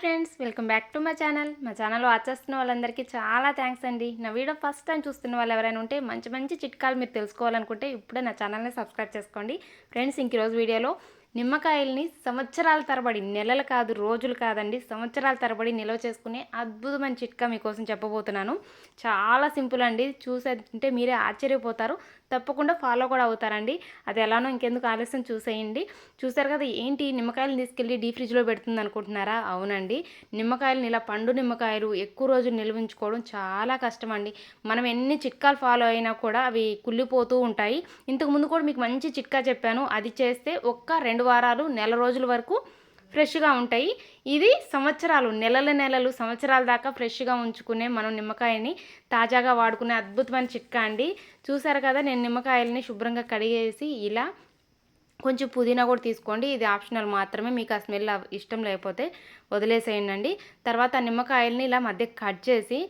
Friends welcome back to మా channel. మా channel watch చేస్తున్న వాళ్ళందరికీ చాలా థ్యాంక్స్ అండి. నా వీడియో ఫస్ట్ టైం చూస్తున్న వాళ్ళు ఎవరైనా ఉంటే మంచి మంచి చిట్కాలు మీరు తెలుసుకోవాలనుకుంటే ఇప్పుడే నా ఛానల్ని సబ్స్క్రైబ్ చేసుకోండి. ఫ్రెండ్స్ ఇంక రోజు వీడియోలో నిమ్మకాయల్ని సంవత్సరాల తరబడి నెలలు కాదు రోజులు కాదండి సంవత్సరాల తరబడి నిల్వ చేసుకునే అద్భుతమైన చిట్కా మీకోసం చెప్పబోతున్నాను. చాలా సింపుల్ అండి. చూసంటే మీరే ఆశ్చర్యపోతారు. తప్పకుండా ఫాలో కూడా అవుతారండి. అది ఎలానో ఇంకెందుకు ఆలస్యం చూసేయండి. చూసారు కదా ఏంటి నిమ్మకాయలు తీసుకెళ్ళి డీ ఫ్రిడ్జ్లో పెడుతుంది అనుకుంటున్నారా అవునండి. నిమ్మకాయలు ఇలా పండు నిమ్మకాయలు ఎక్కువ రోజులు నిల్వించుకోవడం చాలా కష్టం అండి మనం ఎన్ని చిట్కాలు ఫాలో అయినా కూడా అవి కుళ్ళిపోతూ ఉంటాయి. ఇంతకుముందు కూడా మీకు మంచి చిట్కా చెప్పాను. అది చేస్తే ఒక్క రెండు వారాలు నెల రోజుల వరకు ఫ్రెష్గా ఉంటాయి. ఇది సంవత్సరాలు నెలల నెలలు సంవత్సరాల దాకా ఫ్రెష్గా ఉంచుకునే మనం నిమ్మకాయని తాజాగా వాడుకునే అద్భుతమైన చిట్కా అండి. చూసారు కదా నేను నిమ్మకాయలని శుభ్రంగా కడిగేసి ఇలా కొంచెం పుదీనా కూడా తీసుకోండి. ఇది ఆప్షనల్ మాత్రమే. మీకు ఆ స్మెల్ ఇష్టం లేకపోతే వదిలేసేయండి తర్వాత నిమ్మకాయలని ఇలా మధ్య కట్ చేసి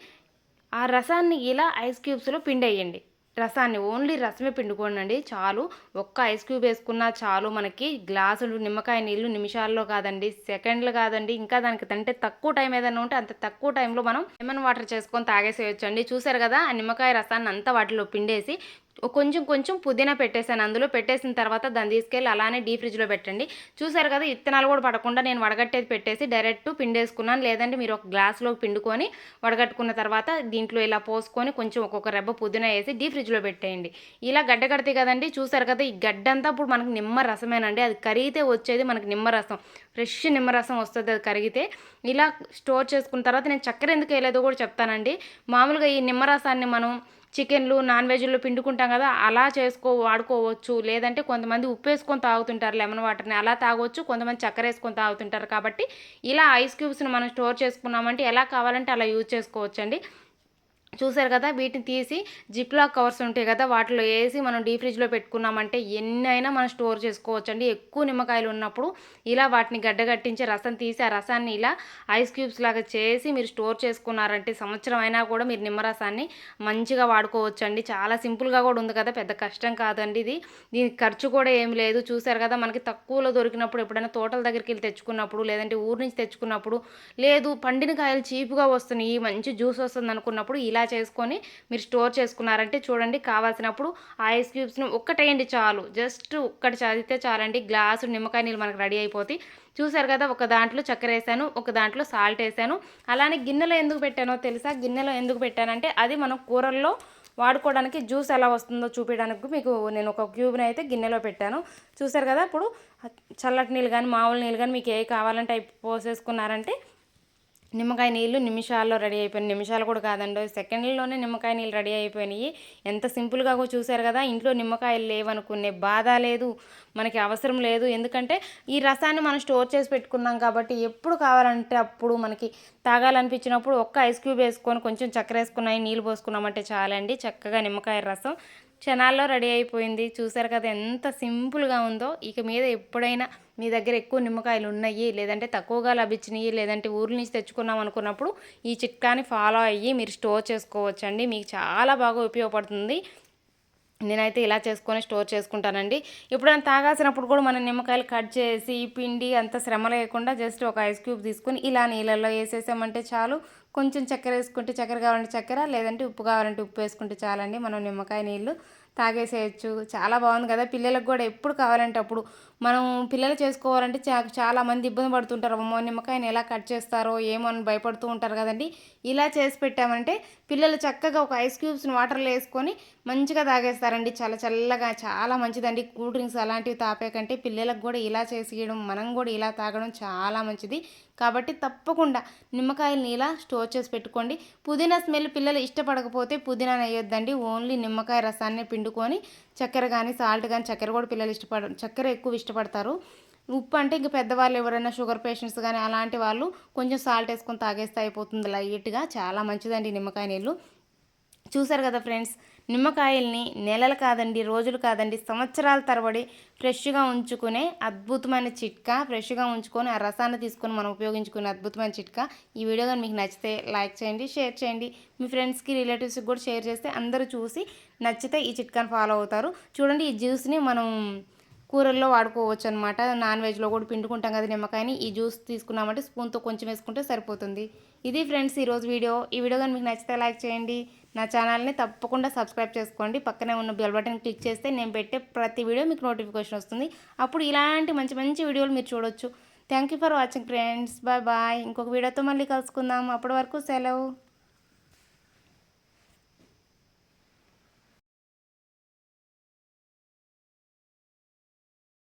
ఆ రసాన్ని ఇలా ఐస్ క్యూబ్స్లో పిండేయండి. రసాన్ని ఓన్లీ రసమే పిండుకోనండి. చాలు. ఒక్క ఐస్ క్యూబ్ వేసుకున్నా చాలు మనకి. గ్లాసులు నిమ్మకాయ నీళ్ళు నిమిషాల్లో కాదండి సెకండ్లు కాదండి. ఇంకా దానికి అంటే తక్కువ టైం ఏదైనా ఉంటే అంత తక్కువ టైంలో మనం లెమన్ వాటర్ చేసుకొని తాగేసేయచ్చు అండి చూసారు కదా ఆ నిమ్మకాయ రసాన్ని అంతా వాటిలో పిండేసి కొంచెం కొంచెం పుదీనా పెట్టేశాను. అందులో పెట్టేసిన తర్వాత దాన్ని తీసుకెళ్ళి అలానే డీ ఫ్రిడ్జ్లో పెట్టండి. చూసారు కదా ఇత్తనాలు కూడా పడకుండా నేను వడగట్టేది పెట్టేసి డైరెక్ట్ పిండేసుకున్నాను. లేదంటే మీరు ఒక గ్లాస్లో పిండుకొని వడగట్టుకున్న తర్వాత దీంట్లో ఇలా పోసుకొని కొంచెం ఒక్కొక్క రెబ్బ పుదీనా వేసి డీ ఫ్రిడ్జ్లో పెట్టేయండి. ఇలా గడ్డ కడితే కదండి చూసారు కదా ఈ గడ్డ అంతా ఇప్పుడు మనకు నిమ్మ రసమేనండి అది కరిగితే వచ్చేది మనకి నిమ్మరసం. ఫ్రెష్ నిమ్మరసం వస్తుంది అది కరిగితే. ఇలా స్టోర్ చేసుకున్న తర్వాత నేను చక్కెర ఎందుకు వేయలేదో కూడా చెప్తానండి. మామూలుగా ఈ నిమ్మరసాన్ని మనం చికెన్లు నాన్ వెజ్లు పిండుకుంటాం కదా అలా చేసుకో వాడుకోవచ్చు. లేదంటే కొంతమంది ఉప్పు వేసుకొని తాగుతుంటారు లెమన్ వాటర్ని. అలా తాగొచ్చు కొంతమంది చక్కెర వేసుకొని తాగుతుంటారు. కాబట్టి ఇలా ఐస్ క్యూబ్స్ని మనం స్టోర్ చేసుకున్నామంటే ఎలా కావాలంటే అలా యూజ్ చేసుకోవచ్చండి. చూసారు కదా వీటిని తీసి జిప్లాక్ కవర్స్ ఉంటాయి కదా వాటిలో వేసి మనం డీ ఫ్రిడ్జ్లో పెట్టుకున్నామంటే ఎన్ని అయినా మనం స్టోర్ చేసుకోవచ్చు అండి ఎక్కువ నిమ్మకాయలు ఉన్నప్పుడు ఇలా వాటిని గడ్డగట్టించి రసం తీసి ఆ రసాన్ని ఇలా ఐస్ క్యూబ్స్ లాగా చేసి మీరు స్టోర్ చేసుకున్నారంటే సంవత్సరం అయినా కూడా మీరు నిమ్మరసాన్ని మంచిగా వాడుకోవచ్చు అండి చాలా సింపుల్గా కూడా ఉంది కదా పెద్ద కష్టం కాదండి ఇది. దీనికి ఖర్చు కూడా ఏం లేదు. చూసారు కదా మనకి తక్కువలో దొరికినప్పుడు ఎప్పుడైనా తోటల దగ్గరికి వెళ్ళి తెచ్చుకున్నప్పుడు లేదంటే ఊరు నుంచి తెచ్చుకున్నప్పుడు లేదు పండిన కాయలు చీపుగా వస్తున్నాయి మంచి జ్యూస్ వస్తుంది అనుకున్నప్పుడు ఇలా చేసుకొని మీరు స్టోర్ చేసుకున్నారంటే చూడండి కావాల్సినప్పుడు ఐస్ క్యూబ్స్ని ఒక్కటేయండి చాలు. జస్ట్ ఒక్కటి చదివితే చాలండి. గ్లాసు నిమ్మకాయ నీళ్ళు మనకు రెడీ అయిపోతాయి. చూసారు కదా ఒక దాంట్లో చక్కెర వేసాను ఒక దాంట్లో సాల్ట్ వేసాను. అలానే గిన్నెలో ఎందుకు పెట్టానో తెలుసా? గిన్నెలో ఎందుకు పెట్టానంటే అది మనం కూరల్లో వాడుకోవడానికి జ్యూస్ ఎలా వస్తుందో చూపించడానికి మీకు నేను ఒక క్యూబ్ని అయితే గిన్నెలో పెట్టాను. చూసారు కదా ఇప్పుడు చల్లటి నీళ్ళు కానీ మామూలు నీళ్ళు కానీ మీకు ఏ కావాలంటే అవి పోసేసుకున్నారంటే నిమ్మకాయ నీళ్ళు నిమిషాల్లో రెడీ అయిపోయినాయి. నిమిషాలు కూడా కాదండి సెకండ్లోనే నిమ్మకాయ నీళ్ళు రెడీ అయిపోయినాయి. ఎంత సింపుల్గా చూసారు కదా ఇంట్లో నిమ్మకాయలు లేవనుకునే బాధ లేదు మనకి అవసరం లేదు. ఎందుకంటే ఈ రసాన్ని మనం స్టోర్ చేసి పెట్టుకున్నాం కాబట్టి ఎప్పుడు కావాలంటే అప్పుడు మనకి తాగాలనిపించినప్పుడు ఒక్క ఐస్ క్యూబ్ వేసుకొని కొంచెం చక్కెర వేసుకున్నాయి నీళ్ళు పోసుకున్నామంటే చాలండి. చక్కగా నిమ్మకాయ రసం క్షణాల్లో రెడీ అయిపోయింది. చూసారు కదా ఎంత సింపుల్గా ఉందో. ఇక మీద ఎప్పుడైనా మీ దగ్గర ఎక్కువ నిమ్మకాయలు ఉన్నాయి లేదంటే తక్కువగా లభించినాయి లేదంటే ఊరి నుంచి తెచ్చుకున్నాం అనుకున్నప్పుడు ఈ చిట్కాని ఫాలో అయ్యి మీరు స్టోర్ చేసుకోవచ్చండి. మీకు చాలా బాగా ఉపయోగపడుతుంది. నేనైతే ఇలా చేసుకొని స్టోర్ చేసుకుంటానండి. ఎప్పుడైనా తాగాల్సినప్పుడు కూడా మనం నిమ్మకాయలు కట్ చేసి పిండి అంత శ్రమ లేకుండా జస్ట్ ఒక ఐస్ క్యూబ్ తీసుకొని ఇలా నీళ్ళల్లో వేసేసామంటే చాలు. కొంచెం చక్కెర వేసుకుంటే చక్కెర కావాలంటే చక్కెర లేదంటే ఉప్పు కావాలంటే ఉప్పు వేసుకుంటే చాలండి. మనం నిమ్మకాయ నీళ్ళు తాగేసేయచ్చు. చాలా బాగుంది కదా పిల్లలకు కూడా ఎప్పుడు కావాలంటే అప్పుడు. మనం పిల్లలు చేసుకోవాలంటే చా చాలా మంది ఇబ్బంది పడుతుంటారు. అమ్మో నిమ్మకాయని ఎలా కట్ చేస్తారో ఏమో అని భయపడుతూ ఉంటారు కదండి. ఇలా చేసి పెట్టామంటే పిల్లలు చక్కగా ఒక ఐస్ క్యూబ్స్ని వాటర్లో వేసుకొని మంచిగా తాగేస్తారండి. చాలా చల్లగా చాలా మంచిదండి. కూల్ డ్రింక్స్ అలాంటివి తాపే కంటే పిల్లలకు కూడా ఇలా చేసి మనం కూడా ఇలా తాగడం చాలా మంచిది. కాబట్టి తప్పకుండా నిమ్మకాయలని ఇలా స్టోర్ చేసి పెట్టుకోండి. పుదీనా స్మెల్ పిల్లలు ఇష్టపడకపోతే పుదీనా వేయొద్దండి ఓన్లీ నిమ్మకాయ రసాన్ని పిండుకొని చక్కెర కానీ సాల్ట్ కానీ చక్కెర కూడా పిల్లలు ఇష్టపడ చక్కెర ఎక్కువ ఇష్టపడతారు. ఉప్పు అంటే ఇంక పెద్దవాళ్ళు ఎవరైనా షుగర్ పేషెంట్స్ కానీ అలాంటి వాళ్ళు కొంచెం సాల్ట్ వేసుకొని తాగేస్తే అయిపోతుంది లైట్గా. చాలా మంచిదండి నిమ్మకాయ నీళ్ళు. చూసారు కదా ఫ్రెండ్స్? నిమ్మకాయల్ని నెలలు కాదండి రోజులు కాదండి సంవత్సరాల తరబడి ఫ్రెష్గా ఉంచుకునే అద్భుతమైన చిట్కా ఫ్రెష్గా ఉంచుకొని ఆ రసాన్ని తీసుకొని మనం ఉపయోగించుకునే అద్భుతమైన చిట్కా. ఈ వీడియో కానీ మీకు నచ్చితే లైక్ చేయండి షేర్ చేయండి. మీ ఫ్రెండ్స్కి రిలేటివ్స్కి కూడా షేర్ చేస్తే అందరూ చూసి నచ్చితే ఈ చిట్కాని ఫాలో అవుతారు. చూడండి ఈ జ్యూస్ని మనం కూరల్లో వాడుకోవచ్చు అనమాట నాన్ వెజ్లో కూడా పిండుకుంటాం కదా నిమ్మకాయని. ఈ జ్యూస్ తీసుకున్నామంటే స్పూన్తో కొంచెం వేసుకుంటే సరిపోతుంది. ఇది ఫ్రెండ్స్ ఈరోజు వీడియో. ఈ వీడియో కానీ మీకు నచ్చితే లైక్ చేయండి. నా ఛానల్ని తప్పకుండా సబ్స్క్రైబ్ చేసుకోండి. పక్కనే ఉన్న బెల్ బటన్ క్లిక్ చేస్తే నేను పెట్టే ప్రతి వీడియో మీకు నోటిఫికేషన్ వస్తుంది. అప్పుడు ఇలాంటి మంచి మంచి వీడియోలు మీరు చూడొచ్చు. Thank you for watching friends bye bye ఇంకొక వీడియోతో మళ్ళీ కలుసుకుందాం. అప్పటి వరకు సెలవు.